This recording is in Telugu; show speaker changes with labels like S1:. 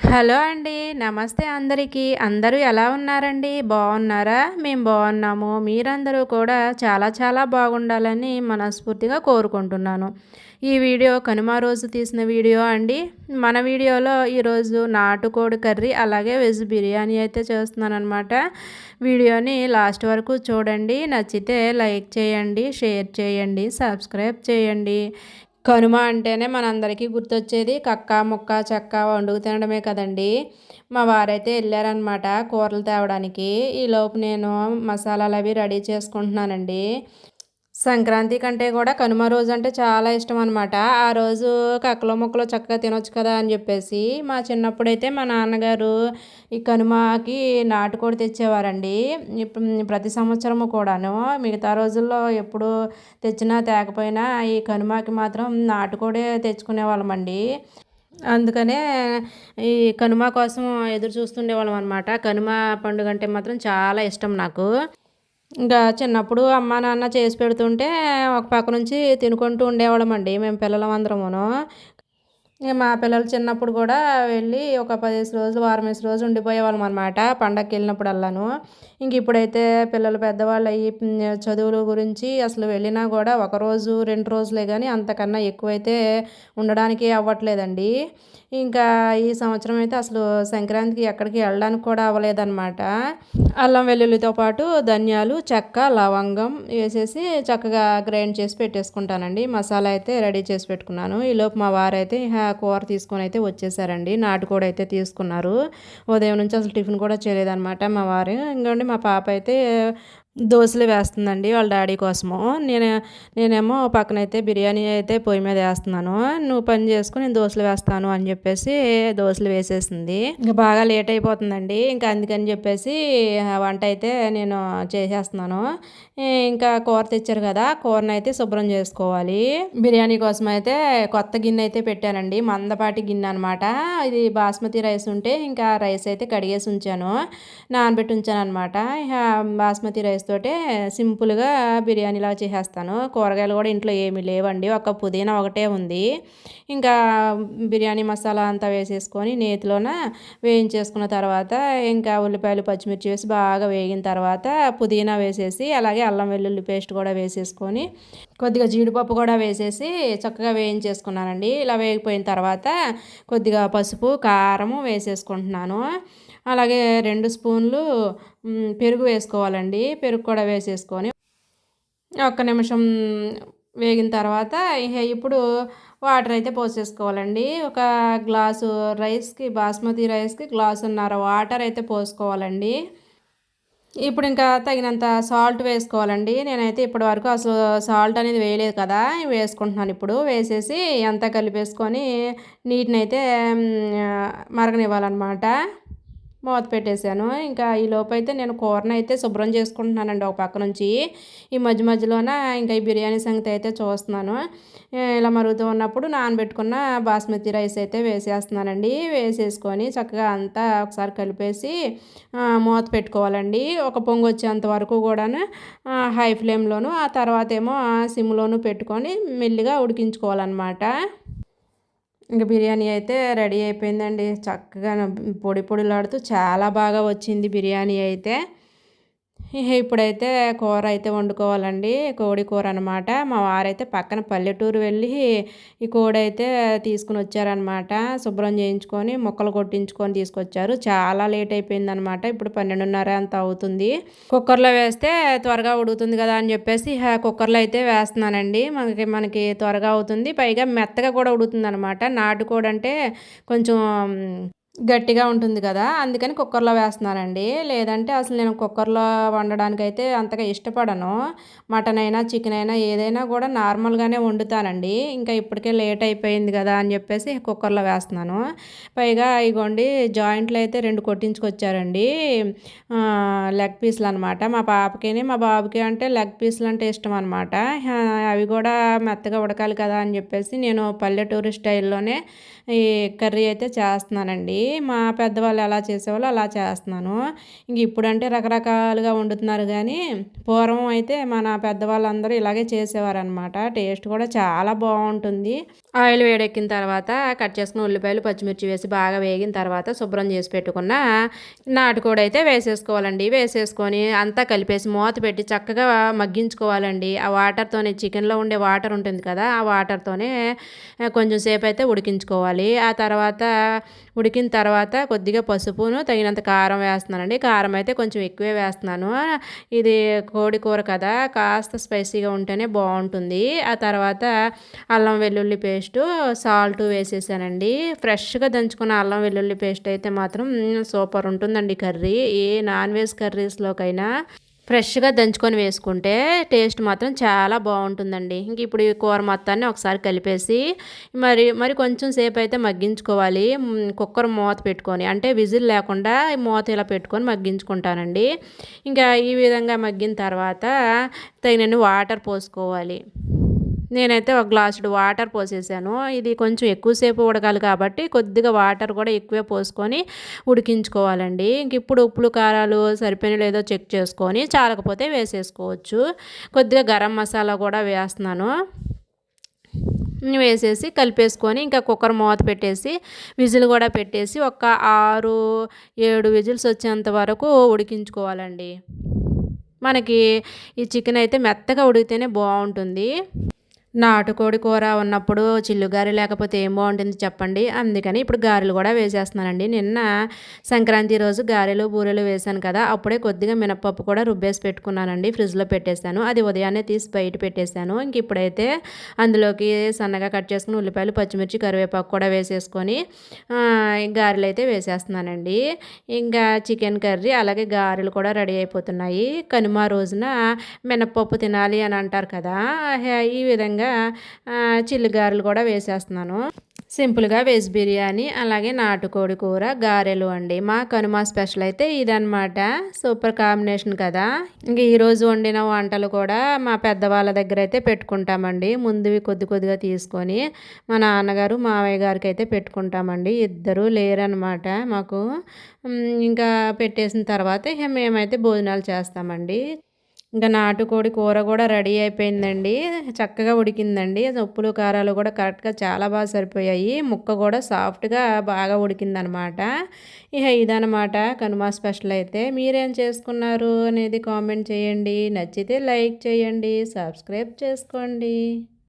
S1: హలో అండి నమస్తే అందరికీ. అందరూ ఎలా ఉన్నారండి? బాగున్నారా? మేము బాగున్నాము. మీరందరూ కూడా చాలా చాలా బాగుండాలని మనస్ఫూర్తిగా కోరుకుంటున్నాను. ఈ వీడియో కనుమ రోజు తీసిన వీడియో అండి. మన వీడియోలో ఈరోజు నాటుకోడి కర్రీ అలాగే వెజ్ బిర్యానీ అయితే చేస్తున్నాను అనమాట వీడియోని లాస్ట్ వరకు చూడండి. నచ్చితే లైక్ చేయండి షేర్ చేయండి సబ్స్క్రైబ్ చేయండి. కనుమ అంటేనే మనందరికీ గుర్తొచ్చేది. కక్క ముక్క చెక్క వండుకు తినడమే కదండి. మా వారైతే వెళ్ళారనమాట కూరలు తేవడానికి. ఈలోపు నేను మసాలాలు అవి రెడీ చేసుకుంటున్నానండి. సంక్రాంతి కంటే కూడా కనుమ రోజు అంటే చాలా ఇష్టం అనమాట ఆ రోజు కక్కలో ముక్కలో చక్కగా తినొచ్చు కదా అని చెప్పేసి మా చిన్నప్పుడైతే మా నాన్నగారు ఈ కనుమకి నాటుకోడి తెచ్చేవారండి. ప్రతి సంవత్సరము కూడాను. మిగతా రోజుల్లో ఎప్పుడు తెచ్చినా తేకపోయినా ఈ కనుమకి మాత్రం నాటుకోడే తెచ్చుకునేవాళ్ళమండి. అందుకనే ఈ కనుమ కోసం ఎదురు చూస్తుండేవాళ్ళం అనమాట కనుమ పండుగ అంటే మాత్రం చాలా ఇష్టం నాకు. ఇంకా చిన్నప్పుడు అమ్మ నాన్న చేసి పెడుతుంటే ఒక పక్క నుంచి తినుకుంటూ ఉండేవాళ్ళమండి. మేము పిల్లలం అందరమును. మా పిల్లలు చిన్నప్పుడు కూడా వెళ్ళి ఒక పదిహేను రోజులు వారం వేసి రోజులు ఉండిపోయేవాళ్ళం అనమాట పండగకి వెళ్ళినప్పుడు అల్లాను ఇంక ఇప్పుడైతే పిల్లలు పెద్దవాళ్ళు అయ్యి చదువుల గురించి అసలు వెళ్ళినా కూడా ఒక రోజు రెండు రోజులే కానీ అంతకన్నా ఎక్కువైతే ఉండడానికి అవ్వట్లేదండి. ఇంకా ఈ సంవత్సరం అయితే అసలు సంక్రాంతికి ఎక్కడికి వెళ్ళడానికి కూడా అవ్వలేదన్నమాట. అల్లం వెల్లుల్లితో పాటు ధనియాలు చెక్క లవంగం వేసేసి చక్కగా గ్రైండ్ చేసి పెట్టేసుకుంటానండి. మసాలా అయితే రెడీ చేసి పెట్టుకున్నాను. ఈలోపు మా వారైతే కూర తీసుకొని అయితే వచ్చేసారండి. నాటుకోడి అయితే తీసుకున్నారు. ఉదయం నుంచి అసలు టిఫిన్ కూడా చేయలేదన్నమాట మా వారు. ఇంకోండి మా పాప అయితే దోశలు వేస్తుందండి వాళ్ళ డాడీ కోసము. నేను నేనేమో పక్కనైతే బిర్యానీ అయితే పొయ్యి మీద వేస్తున్నాను. నువ్వు పని చేసుకుని నేను దోశలు వేస్తాను అని చెప్పేసి దోశలు వేసేసింది. ఇంకా బాగా లేట్ అయిపోతుందండి. ఇంకా అందుకని చెప్పేసి వంట అయితే నేను చేసేస్తున్నాను. ఇంకా కూర తెచ్చారు కదా కూరని అయితే శుభ్రం చేసుకోవాలి. బిర్యానీ కోసం అయితే కొత్త గిన్నె అయితే పెట్టానండి. మందపాటి గిన్నె అనమాట ఇది బాస్మతి రైస్ ఉంటే ఇంకా రైస్ అయితే కడిగేసి ఉంచాను. నానబెట్టి ఉంచాను అనమాట బాస్మతి రైస్ తోటే సింపుల్గా బిర్యానీలా చేసేస్తాను. కూరగాయలు కూడా ఇంట్లో ఏమీ లేవండి. ఒక పుదీనా ఒకటే ఉంది. ఇంకా బిర్యానీ మసాలా అంతా వేసేసుకొని నేతిలోన వేయించేసుకున్న తర్వాత ఇంకా ఉల్లిపాయలు పచ్చిమిర్చి వేసి బాగా వేగిన తర్వాత పుదీనా వేసేసి అలాగే అల్లం వెల్లుల్లి పేస్ట్ కూడా వేసేసుకొని కొద్దిగా జీడిపప్పు కూడా వేసేసి చక్కగా వేయించేసుకున్నానండి. ఇలా వేగిపోయిన తర్వాత కొద్దిగా పసుపు కారము వేసేసుకుంటున్నాను. అలాగే రెండు స్పూన్లు పెరుగు వేసుకోవాలండి. పెరుగు కూడా వేసేసుకొని ఒక్క నిమిషం వేగిన తర్వాత ఇప్పుడు వాటర్ అయితే పోసేసుకోవాలండి. ఒక గ్లాసు రైస్కి బాస్మతి రైస్కి గ్లాసున్నర వాటర్ అయితే పోసుకోవాలండి. ఇప్పుడు ఇంకా తగినంత సాల్ట్ వేసుకోవాలండి. నేనైతే ఇప్పటి వరకు అసలు సాల్ట్ అనేది వేయలేదు కదా వేసుకుంటున్నాను ఇప్పుడు. వేసేసి అంతా కలిపేసుకొని నీటిని అయితే మరగనివ్వాలన్నమాట. మూత పెట్టేశాను. ఇంకా ఈ లోపైతే నేను కూరను అయితే శుభ్రం చేసుకుంటున్నానండి ఒక పక్క నుంచి. ఈ మధ్య మధ్యలోన ఇంకా ఈ బిర్యానీ సంగతి అయితే చూస్తున్నాను. ఇలా మరుగుతూ ఉన్నప్పుడు నానబెట్టుకున్న బాస్మతి రైస్ అయితే వేసేస్తున్నానండి. వేసేసుకొని చక్కగా అంతా ఒకసారి కలిపేసి మూత పెట్టుకోవాలండి. ఒక పొంగు వచ్చేంత వరకు కూడాను హై ఫ్లేమ్లోను ఆ తర్వాత ఏమో సిమ్లోను పెట్టుకొని మెల్లిగా ఉడికించుకోవాలన్నమాట. ఇంకా బిర్యానీ అయితే రెడీ అయిపోయిందండి. చక్కగా పొడి పొడిలాడుతూ చాలా బాగా వచ్చింది బిర్యానీ అయితే. ఇప్పుడైతే కూర అయితే వండుకోవాలండి. కోడి కూర అనమాట మా వారైతే పక్కన పల్లెటూరు వెళ్ళి ఈ కోడి అయితే తీసుకుని వచ్చారనమాట శుభ్రం చేయించుకొని మొక్కలు కొట్టించుకొని తీసుకొచ్చారు. చాలా లేట్ అయిపోయింది అనమాట ఇప్పుడు పన్నెండున్నర అంత అవుతుంది. కుక్కర్లో వేస్తే త్వరగా ఉడుకుతుంది కదా అని చెప్పేసి కుక్కర్లో అయితే వేస్తున్నానండి. మనకి మనకి త్వరగా అవుతుంది. పైగా మెత్తగా కూడా ఉడుతుంది అనమాట నాటుకోడంటే కొంచెం గట్టిగా ఉంటుంది కదా అందుకని కుక్కర్లో వేస్తున్నానండి లేదంటే అసలు నేను కుక్కర్లో వండడానికి అయితే అంతగా ఇష్టపడను. మటన్ అయినా చికెన్ అయినా ఏదైనా కూడా నార్మల్గానే వండుతానండి. ఇంకా ఇప్పటికే లేట్ అయిపోయింది కదా అని చెప్పేసి కుక్కర్లో వేస్తున్నాను. పైగా ఇగోండి జాయింట్లు అయితే రెండు కొట్టించుకొచ్చారండి. లెగ్ పీస్లు అనమాట మా పాపకిని మా బాబుకి అంటే లెగ్ పీస్లు అంటే ఇష్టం అనమాట అవి కూడా మెత్తగా ఉడకాలి కదా అని చెప్పేసి నేను పల్లెటూరు స్టైల్లోనే ఈ కర్రీ అయితే చేస్తున్నానండి. మా పెద్దవాళ్ళు ఎలా చేసేవాళ్ళు అలా చేస్తున్నాను. ఇంక ఇప్పుడంటే రకరకాలుగా వండుతున్నారు కానీ పూర్వం అయితే మన పెద్దవాళ్ళందరూ ఇలాగే చేసేవారనమాట టేస్ట్ కూడా చాలా బాగుంటుంది. ఆయిల్ వేడెక్కిన తర్వాత కట్ చేసుకున్న ఉల్లిపాయలు పచ్చిమిర్చి వేసి బాగా వేగిన తర్వాత శుభ్రం చేసి పెట్టుకున్న నాటుకోడి అయితే వేసేసుకోవాలండి. వేసేసుకొని అంతా కలిపేసి మూత పెట్టి చక్కగా మగ్గించుకోవాలండి. ఆ వాటర్తోనే చికెన్లో ఉండే వాటర్ ఉంటుంది కదా ఆ వాటర్తోనే కొంచెం సేపు అయితే ఉడికించుకోవాలి. ఆ తర్వాత ఉడికిన తర్వాత కొద్దిగా పసుపును తగినంత కారం వేస్తున్నానండి. కారం అయితే కొంచెం ఎక్కువే వేస్తున్నాను. ఇది కోడి కూర కదా కాస్త స్పైసీగా ఉంటేనే బాగుంటుంది. ఆ తర్వాత అల్లం వెల్లుల్లి పేస్టు సాల్ట్ వేసేసానండి. ఫ్రెష్గా దంచుకున్న అల్లం వెల్లుల్లి పేస్ట్ అయితే మాత్రం సూపర్ ఉంటుందండి కర్రీ. ఏ నాన్ వెజ్ కర్రీస్లోకైనా ఫ్రెష్గా దంచుకొని వేసుకుంటే టేస్ట్ మాత్రం చాలా బాగుంటుందండి. ఇంక ఇప్పుడు ఈ కూర మొత్తాన్ని ఒకసారి కలిపేసి మరి మరి కొంచెం సేపు అయితే మగ్గించుకోవాలి. కుక్కర్ మూత పెట్టుకొని అంటే విజిల్ లేకుండా మూత ఇలా పెట్టుకొని మగ్గించుకుంటానండి. ఇంకా ఈ విధంగా మగ్గిన తర్వాత తగినన్ని వాటర్ పోసుకోవాలి. నేనైతే ఒక గ్లాసుడు వాటర్ పోసేసాను. ఇది కొంచెం ఎక్కువసేపు ఉడకాలి కాబట్టి కొద్దిగా వాటర్ కూడా ఎక్కువే పోసుకొని ఉడికించుకోవాలండి. ఇంక ఇప్పుడు ఉప్పులు కారాలు సరిపోయిన లేదో చెక్ చేసుకొని చాలకపోతే వేసేసుకోవచ్చు. కొద్దిగా గరం మసాలా కూడా వేస్తున్నాను. వేసేసి కలిపేసుకొని ఇంకా కుక్కర్ మూత పెట్టేసి విజిల్ కూడా పెట్టేసి ఒక ఆరు ఏడు విజిల్స్ వచ్చేంత వరకు ఉడికించుకోవాలండి. మనకి ఈ చికెన్ అయితే మెత్తగా ఉడికితేనే బాగుంటుంది. నాటుకోడి కూర ఉన్నప్పుడు చిల్లు గారె లేకపోతే ఏం బాగుంటుంది చెప్పండి. అందుకని ఇప్పుడు గారెలు కూడా వేసేస్తున్నానండి. నిన్న సంక్రాంతి రోజు గారెలు బూరెలు వేశాను కదా అప్పుడే కొద్దిగా మినపప్పు కూడా రుబ్బేసి పెట్టుకున్నానండి. ఫ్రిడ్జ్లో పెట్టేశాను. అది ఉదయాన్నే తీసి బయట పెట్టేశాను. ఇంక ఇప్పుడైతే అందులోకి సన్నగా కట్ చేసుకుని ఉల్లిపాయలు పచ్చిమిర్చి కరివేపాకు కూడా వేసేసుకొని గారెలు అయితే వేసేస్తున్నానండి. ఇంకా చికెన్ కర్రీ అలాగే గారెలు కూడా రెడీ అయిపోతున్నాయి. కనుమ రోజున మినపప్పు తినాలి అని అంటారు కదా ఈ విధంగా చిల్లిగారెలు కూడా వేసేస్తున్నాను. సింపుల్గా వెజ్ బిర్యానీ అలాగే నాటుకోడి కూర గారెలు అండి. మా కనుమ స్పెషల్ అయితే ఇదనమాట సూపర్ కాంబినేషన్ కదా. ఇంక ఈరోజు వండిన వంటలు కూడా మా పెద్దవాళ్ళ దగ్గర అయితే పెట్టుకుంటామండి. ముందువి కొద్ది కొద్దిగా తీసుకొని మా నాన్నగారు మావయ్య గారికి అయితే పెట్టుకుంటామండి. ఇద్దరు లేరనమాట మాకు. ఇంకా పెట్టేసిన తర్వాత ఇక మేమైతే భోజనాలు చేస్తామండి. ఇంకా నాటుకోడి కూర కూడా రెడీ అయిపోయిందండి. చక్కగా ఉడికిందండి. ఉప్పులు కారాలు కూడా కరెక్ట్గా చాలా బాగా సరిపోయాయి. ముక్క కూడా సాఫ్ట్గా బాగా ఉడికిందనమాట. ఇక ఇదనమాట కనుమ స్పెషల్ అయితే. మీరేం చేసుకున్నారు అనేది కామెంట్ చేయండి. నచ్చితే లైక్ చేయండి. సబ్స్క్రైబ్ చేసుకోండి.